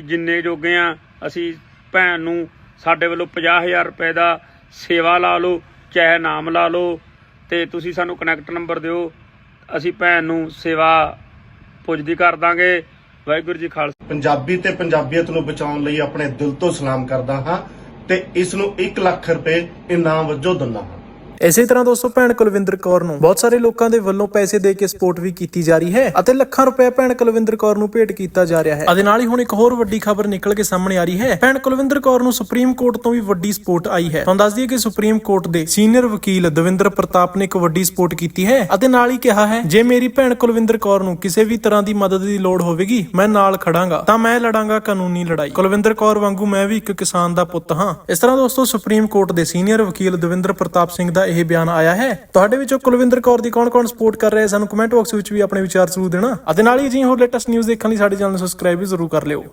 ਜਿੰਨੇ ਜੋਗੇ ਆ, ਅਸੀਂ ਭੈਣ ਨੂੰ ਸਾਡੇ ਵੱਲੋਂ 50000 ਰੁਪਏ ਦਾ ਸੇਵਾ ਲਾ ਲਓ, ਚਾਹੇ ਨਾਮ ਲਾ ਲਓ, ਤੇ ਤੁਸੀਂ ਸਾਨੂੰ ਕਨੈਕਟ ਨੰਬਰ ਦਿਓ। ਅਸੀਂ ਭੈਣ ਨੂੰ ਸੇਵਾ ਪੁੱਜਦੀ ਕਰ ਦਾਂਗੇ। ਵਾਹਿਗੁਰੂ ਜੀ ਖਾਲਸਾ। ਪੰਜਾਬੀ ਤੇ ਪੰਜਾਬੀਅਤ ਨੂੰ ਬਚਾਉਣ ਲਈ ਆਪਣੇ ਦਿਲ ਤੋਂ ਸਲਾਮ ਕਰਦਾ ਹਾਂ ਤੇ ਇਸ ਨੂੰ 1 ਲੱਖ ਰੁਪਏ ਇਨਾਮ ਵਜੋਂ ਦਿੰਦਾ ਹਾਂ। ਇਸੇ ਤਰ੍ਹਾਂ ਦੋਸਤੋ ਭੈਣ ਕੁਲਵਿੰਦਰ ਕੌਰ ਨੂੰ ਬਹੁਤ ਸਾਰੇ ਲੋਕਾਂ ਦੇ ਵੱਲੋਂ ਪੈਸੇ ਦੇ ਕੇ ਸਪੋਰਟ ਵੀ ਕੀਤੀ ਜਾ ਰਹੀ ਹੈ ਅਤੇ ਲੱਖਾਂ ਰੁਪਏ ਭੈਣ ਕੁਲਵਿੰਦਰ ਕੌਰ ਨੂੰ ਭੇਟ ਕੀਤਾ ਜਾ ਰਿਹਾ ਹੈ। ਅਤੇ ਨਾਲ ਹੀ ਹੁਣ ਇੱਕ ਹੋਰ ਵੱਡੀ ਖਬਰ ਨਿਕਲ ਕੇ ਸਾਹਮਣੇ ਆ ਰਹੀ ਹੈ। ਭੈਣ ਕੁਲਵਿੰਦਰ ਕੌਰ ਨੂੰ ਸੁਪਰੀਮ ਕੋਰਟ ਤੋਂ ਵੀ ਵੱਡੀ ਸਪੋਰਟ ਆਈ ਹੈ। ਤੁਹਾਨੂੰ ਦੱਸ ਦਈਏ ਕਿ ਸੁਪਰੀਮ ਕੋਰਟ ਦੇ ਸੀਨੀਅਰ ਵਕੀਲ ਦਵਿੰਦਰ ਪ੍ਰਤਾਪ ਨੇ ਇੱਕ ਵੱਡੀ ਸਪੋਰਟ ਕੀਤੀ ਹੈ ਅਤੇ ਨਾਲ ਹੀ ਕਿਹਾ ਹੈ, ਜੇ ਮੇਰੀ ਭੈਣ ਕੁਲਵਿੰਦਰ ਕੌਰ ਨੂੰ ਕਿਸੇ ਵੀ ਤਰ੍ਹਾਂ ਦੀ ਮਦਦ ਦੀ ਲੋੜ ਹੋਵੇਗੀ, ਮੈਂ ਨਾਲ ਖੜਾਂਗਾ। ਤਾਂ ਮੈਂ ਲੜਾਂਗਾ ਕਾਨੂੰਨੀ ਲੜਾਈ। ਕੁਲਵਿੰਦਰ ਕੌਰ ਵਾਂਗੂ ਮੈਂ ਵੀ ਇੱਕ ਕਿਸਾਨ ਦਾ ਪੁੱਤ ਹਾਂ। ਇਸ ਤਰ੍ਹਾਂ ਦੋਸਤੋ ਸੁਪਰੀਮ ਕੋਰਟ ਦੇ ਸੀਨੀਅਰ ਵਕੀਲ ਦਵਿੰਦਰ ਪ੍ਰਤਾਪ ਸਿੰਘ ਦਾ ਇਹ ਬਿਆਨ ਆਇਆ ਹੈ। ਤੁਹਾਡੇ ਵਿੱਚੋਂ ਕੁਲਵਿੰਦਰ ਕੌਰ ਦੀ ਕੌਣ-ਕੌਣ ਸਪੋਰਟ ਕਰ ਰਿਹਾ ਹੈ ਸਾਨੂੰ ਕਮੈਂਟ ਬਾਕਸ ਵਿੱਚ ਵੀ ਆਪਣੇ ਵਿਚਾਰ ਜ਼ਰੂਰ ਦੇਣਾ। ਅਤੇ ਨਾਲ ਹੀ ਜੀ ਹੋਰ ਲੇਟੈਸਟ ਨਿਊਜ਼ ਦੇਖਣ ਲਈ ਸਾਡੇ ਚੈਨਲ ਨੂੰ ਸਬਸਕ੍ਰਾਈਬ ਵੀ ਜ਼ਰੂਰ ਕਰ ਲਿਓ।